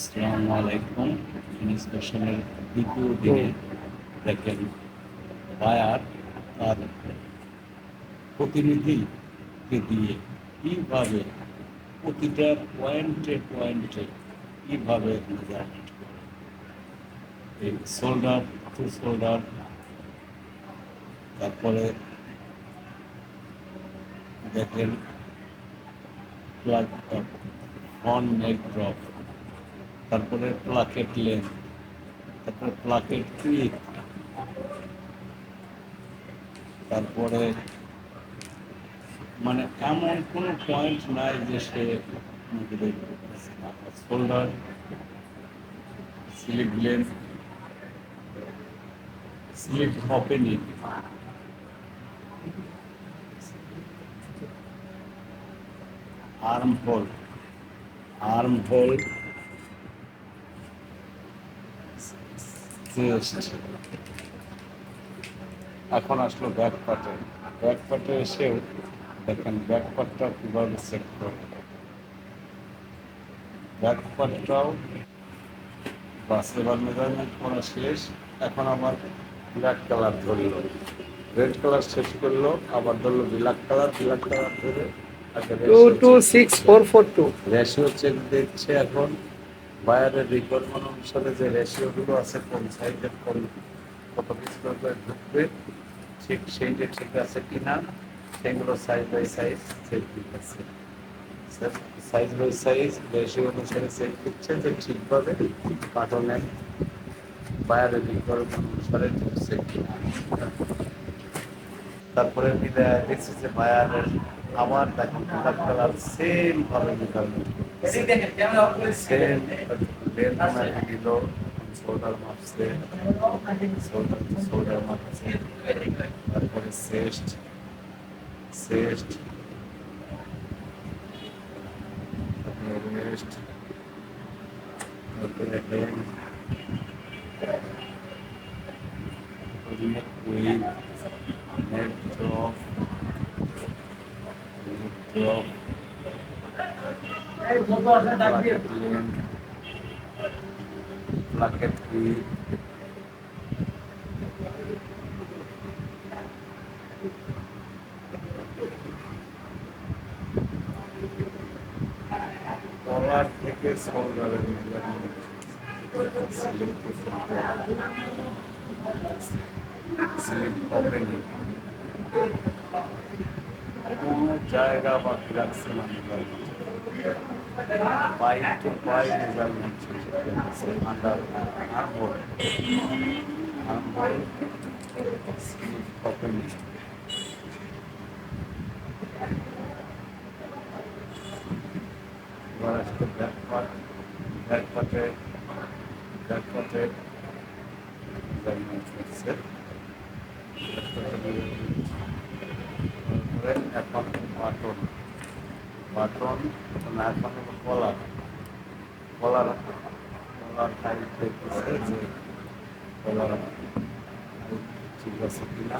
আসসালামু আলাইকুম। দ্বিতীয় দিনে দেখেন বায়ার তার প্রতিনিধিকে দিয়ে কীভাবে প্রতিটা পয়েন্টে পয়েন্টে কীভাবে মেজারমেন্ট করে। এই শোল্ডার টু শোল্ডার তারপরে দেখেন প্লাগ হর্ন নেক ড্রপ তারপরে প্লাকেট লেন তারপরে প্লাকেট ক্রিক তারপরে মানে এমন কোনো পয়েন্ট নাই যে সে shoulder sleeve length sleeve opening armhole armhole এখন আসলো ব্যাক পার্টে ব্যাক পার্টে এসেও দেখেন ব্যাক পার্টটা কীভাবে সেট করে ব্যাক পার্টটাও বাস এবার মেজারমেন্ট করা শেষ। এখন আবার ব্ল্যাক কালার ধরলো। রেড কালার শেষ করল আবার ধরলো ব্ল্যাক কালার ব্ল্যাক কালার ধরে two two six four four two ratio check দেখছে এখন। বায়ারের রিকোয়ারমেন্ট অনুসারে যে রেশিওগুলো আছে কোন সাইজের কোন কত পিস ঢুকবে, ঠিক সেই যে ঠিক আছে কি না সেগুলো সাইজ বাই সাইজ চেক দিতেছে সাইজ বাই সাইজ রেশিও অনুসারে চেক দিচ্ছে যে ঠিকভাবে কাটনের বায়ারের রিকোয়ারমেন্ট অনুসারে ঢুকছে কিনা তারপরে মিলে দেখছি যে বায়ারের আবার ব্ল্যাক কালার সেম ভাবে মেজারমেন্ট সেম লেন মার্কে দিল শোল্ডার মাপছে শোল্ডার শোল্ডার মাপছে তারপরে চেস্ট চেস্ট তারপরে রেস্ট তারপরে head neck wing neck drop neck drop placket lane, placket wheel, কলার থেকে শোল্ডারের স্লিপ ওপেনিং কোনো জায়গা বাকি রাখছে না টু পাই measurement under armhole armhole sleeve এবার আসছে ব্যাক পার্ট ব্যাক পার্টে ব্যাক পার্টে মেজারমেন্ট হচ্ছে তারপরে এখন বাটন বাটন না এখন হলো কলার কলার কলার টাইপ দেখতেছে যে কলার ঠিক আছে কিনা